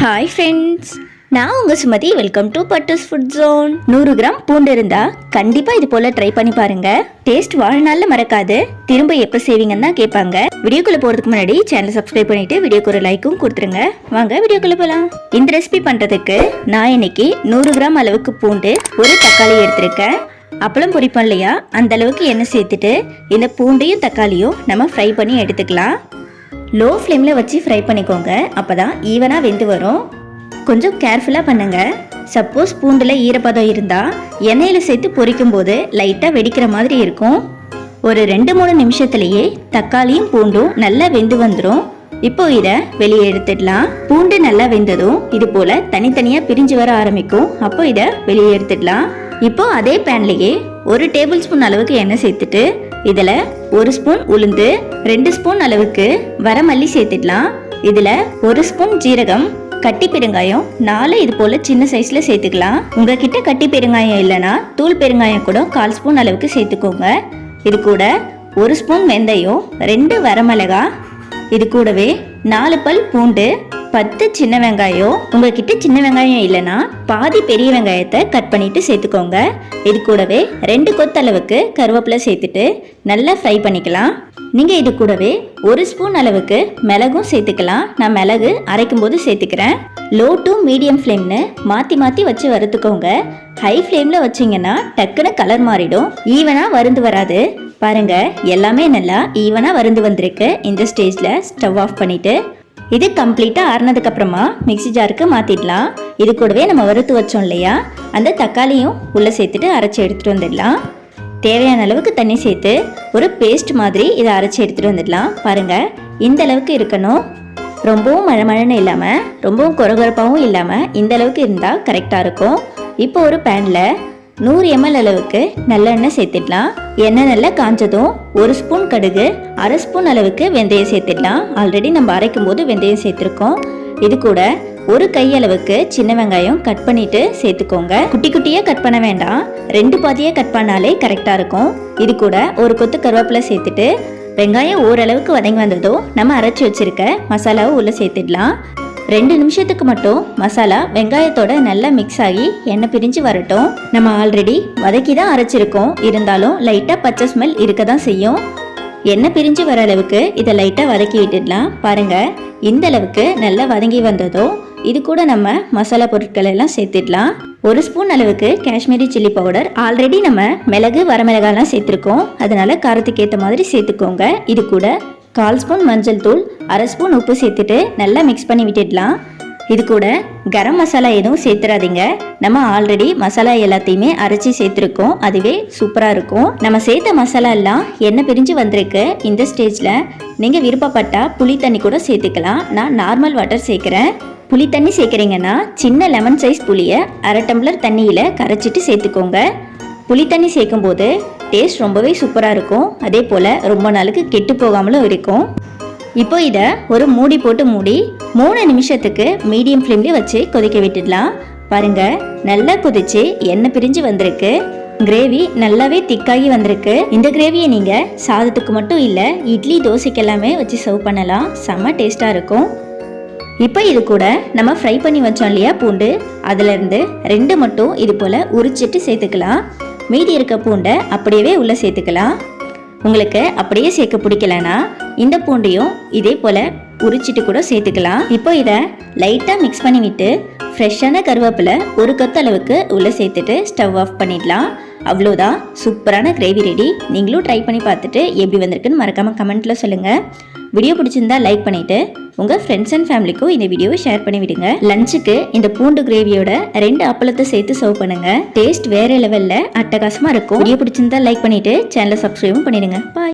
Hi friends நான் உங்கள் Sumathi. Welcome to பட்டஸ் ஃபுட் ஜோன் நூறு கிராம் பூண்டு இருந்தால் கண்டிப்பாக இது போல் ட்ரை பண்ணி பாருங்கள் டேஸ்ட் வாழ்நாளில் மறக்காது. திரும்ப எப்போ செய்வீங்கன்னு தான் கேட்பாங்க. வீடியோக்குள்ளே போகிறதுக்கு முன்னாடி சேனலை சப்ஸ்கிரைப் பண்ணிவிட்டு வீடியோக்கு ஒரு லைக்கும் கொடுத்துருங்க. வாங்க வீடியோக்குள்ளே போகலாம் இந்த ரெசிபி பண்ணுறதுக்கு நான் இன்னைக்கு நூறு கிராம் அளவுக்கு பூண்டு ஒரு தக்காளி எடுத்திருக்கேன். அப்பளம் பொரிப்போம் இல்லையா? அந்த அளவுக்கு எண்ணெய் சேர்த்துட்டு இந்த பூண்டையும் தக்காளியும் நம்ம ஃப்ரை பண்ணி எடுத்துக்கலாம். லோ ஃப்ளேமில் வச்சு ஃப்ரை பண்ணிக்கோங்க. அப்போ தான் ஈவனாக வெந்து வரும். கொஞ்சம் கேர்ஃபுல்லாக பண்ணுங்க. சப்போஸ் பூண்டில் ஈரப்பதம் இருந்தால் எண்ணெயில் சேர்த்து பொரிக்கும் போது லைட்டாக வெடிக்கிற மாதிரி இருக்கும். ஒரு ரெண்டு மூணு நிமிஷத்துலேயே தக்காளியும் பூண்டும் நல்லா வெந்து வந்துடும் இப்போ இதை வெளியே எடுத்துடலாம். பூண்டு நல்லா வெந்ததும் இது போல் தனித்தனியாக பிரிஞ்சு வர ஆரம்பிக்கும். அப்போ இதை வெளியே எடுத்துடலாம். இப்போ அதே பேன்லேயே ஒரு டேபிள் ஸ்பூன் அளவுக்கு எண்ணெய் சேர்த்துட்டு இதில் ஒரு ஸ்பூன் உளுந்து ரெண்டு ஸ்பூன் அளவுக்கு வரமல்லி சேர்த்துடலாம் இதில் ஒரு ஸ்பூன் ஜீரகம் கட்டி பெருங்காயம் நாலு இது போல் சின்ன சைஸில் சேர்த்துக்கலாம். உங்ககிட்ட கட்டி பெருங்காயம் இல்லைன்னா தூள் பெருங்காயம் கூட கால் ஸ்பூன் அளவுக்கு சேர்த்துக்கோங்க. இது கூட ஒரு ஸ்பூன் வெந்தயம் ரெண்டு வரமிளகா இது கூடவே நாலு பல் பூண்டு பத்து சின்ன வெங்காயம் உங்ககிட்ட சின்ன வெங்காயம் இல்லைன்னா பாதி பெரிய வெங்காயத்தை கட் பண்ணிட்டு சேர்த்துக்கோங்க. இது கூடவே ரெண்டு கொத்தளவுக்கு கருவேப்பிலை சேர்த்துட்டு நல்லா ஃப்ரை பண்ணிக்கலாம். நீங்கள் இது கூடவே ஒரு ஸ்பூன் அளவுக்கு மிளகும் சேர்த்துக்கலாம். நான் மிளகு அரைக்கும் போது சேர்த்துக்கிறேன் லோ டு மீடியம் ஃப்ளேம்னு மாற்றி மாற்றி வச்சு வறுத்துக்கோங்க. ஹை ஃப்ளேமில் வச்சிங்கன்னா டக்குன்னு கலர் மாறிடும். ஈவனாக வருந்து வராது. பாருங்க எல்லாமே நல்லா ஈவனாக வருந்து வந்திருக்கு. இந்த ஸ்டேஜில் ஸ்டவ் ஆஃப் பண்ணிவிட்டு இது கம்ப்ளீட்டாக ஆறுனதுக்கு அப்புறமா மிக்ஸி ஜாருக்கு மாற்றிடலாம் இது கூடவே நம்ம வறுத்து வச்சோம் இல்லையா? அந்த தக்காளியும் உள்ளே சேர்த்துட்டு அரைச்சி எடுத்துகிட்டு வந்துடலாம். தேவையான அளவுக்கு தண்ணி சேர்த்து ஒரு பேஸ்ட் மாதிரி இதை அரைச்சி எடுத்துகிட்டு வந்துடலாம். பாருங்கள் இந்த அளவுக்கு இருக்கணும். ரொம்பவும் மழை மழைன்னு இல்லாமல் ரொம்பவும் குறகுறப்பாகவும் இல்லாமல் இந்த அளவுக்கு இருந்தால் கரெக்டாக இருக்கும். இப்போ ஒரு பேனில் நூறு எம்எல் அளவுக்கு நல்லெண்ணெய் சேர்த்துடலாம். எண்ணெய் நல்லா காஞ்சதும் ஒரு ஸ்பூன் கடுகு அரை ஸ்பூன் அளவுக்கு வெந்தயம் சேர்த்துடலாம். ஆல்ரெடி நம்ம அரைக்கும் போது வெந்தயம் சேர்த்துருக்கோம். இது கூட ஒரு கையளவுக்கு சின்ன வெங்காயம் கட் பண்ணிட்டு சேர்த்துக்கோங்க. குட்டி குட்டியாக கட் பண்ண வேண்டாம். ரெண்டு பாதியா கட் பண்ணாலே கரெக்டா இருக்கும். இது கூட ஒரு கொத்து கருவேப்பிலை சேர்த்துட்டு வெங்காயம் ஓரளவுக்கு வதங்கி வந்ததும் நம்ம அரைச்சி வச்சிருக்க மசாலாவை உள்ள சேர்த்துடலாம். ரெண்டு நிமிஷத்துக்கு மட்டும் மசாலா வெங்காயத்தோட நல்லா மிக்ஸ் ஆகி எண்ணெய் பிரிஞ்சு வரட்டும். நம்ம ஆல்ரெடி வதக்கி தான் அரைச்சிருக்கோம். இருந்தாலும் லைட்டாக பச்சை ஸ்மெல் இருக்க தான் செய்யும். எண்ணெய் பிரிஞ்சு வர அளவுக்கு இதை லைட்டாக வதக்கி விட்டுடலாம். பாருங்கள் இந்த அளவுக்கு நல்லா வதங்கி வந்ததும் இது கூட நம்ம மசாலா பொருட்கள் எல்லாம் சேர்த்துடலாம். ஒரு ஸ்பூன் அளவுக்கு காஷ்மீரி சில்லி பவுடர். ஆல்ரெடி நம்ம மிளகு வரமிளகாலாம் சேர்த்துருக்கோம். அதனால காரத்துக்கு ஏற்ற மாதிரி சேர்த்துக்கோங்க. இது கூட கால் ஸ்பூன் மஞ்சள் தூள் அரை ஸ்பூன் உப்பு சேர்த்துட்டு நல்லா மிக்ஸ் பண்ணி விட்டுடலாம். இது கூட கரம் மசாலா எதுவும் சேர்த்துறாதீங்க. நம்ம ஆல்ரெடி மசாலா எல்லாத்தையுமே அரைச்சி சேர்த்துருக்கோம். அதுவே சூப்பராக இருக்கும். நம்ம சேர்த்த மசாலா எல்லாம் எண்ணெய் பிரிஞ்சு வந்திருக்கு. இந்த ஸ்டேஜில் நீங்கள் விருப்பப்பட்டால் புளி தண்ணி கூட சேர்த்துக்கலாம். நான் நார்மல் வாட்டர் சேர்க்குறேன். புளி தண்ணி சேர்க்குறீங்கன்னா சின்ன லெமன் சைஸ் புளியை அரை டம்ளர் தண்ணியில் கரைச்சிட்டு சேர்த்துக்கோங்க. புளி தண்ணி சேர்க்கும் போது டேஸ்ட் ரொம்பவே சூப்பராக இருக்கும். அதே போல் ரொம்ப நாளுக்கு கெட்டு போகாமலும் இருக்கும். இப்போ இதை ஒரு மூடி போட்டு மூடி மூணு நிமிஷத்துக்கு மீடியம் ஃப்ளேம்லேயே வச்சு கொதிக்க விட்டுடலாம். பாருங்கள் நல்லா கொதிச்சு எண்ணெய் பிரிஞ்சு வந்திருக்கு. கிரேவி நல்லாவே திக்காகி வந்திருக்கு. இந்த கிரேவியை நீங்கள் சாதத்துக்கு மட்டும் இல்லை இட்லி தோசைக்கு எல்லாமே வச்சு சர்வ் பண்ணலாம். செம்ம டேஸ்ட்டாக இருக்கும். இப்போ இது கூட நம்ம ஃப்ரை பண்ணி வச்சோம் இல்லையா பூண்டு? அதுலேருந்து ரெண்டு மட்டும் இது போல் உரிச்சிட்டு சேர்த்துக்கலாம். மீதி இருக்க பூண்டை அப்படியே உள்ளே சேர்த்துக்கலாம். உங்களுக்கு அப்படியே சேர்க்க பிடிக்கலனா இந்த பூண்டையும் இதே போல் உரிச்சிட்டு கூட சேர்த்துக்கலாம். இப்போ இதை லைட்டாக மிக்ஸ் பண்ணிவிட்டு ஃப்ரெஷ்ஷான கருவேப்பிலை ஒரு கொத்த அளவுக்கு உள்ளே சேர்த்துட்டு ஸ்டவ் ஆஃப் பண்ணிடலாம். அவ்வளோதான். சூப்பரான கிரேவி ரெடி. நீங்களும் ட்ரை பண்ணி பார்த்துட்டு எப்படி வந்திருக்குன்னு மறக்காமல் கமெண்ட்டில் சொல்லுங்கள் வீடியோ பிடிச்சிருந்தா லைக் பண்ணிவிட்டு உங்கள் ஃப்ரெண்ட்ஸ் அண்ட் ஃபேமிலிக்கும் இந்த வீடியோவை ஷேர் பண்ணி விடுங்க. லஞ்சுக்கு இந்த பூண்டு கிரேவியோட ரெண்டு அப்பளத்தை சேர்த்து சர்வ் பண்ணுங்க. டேஸ்ட் வேறு லெவலில் அட்டகாசமாக இருக்கும். வீடியோ பிடிச்சிருந்தா லைக் பண்ணிவிட்டு சேனலை சப்ஸ்கிரைபும் பண்ணிடுங்க. பாய்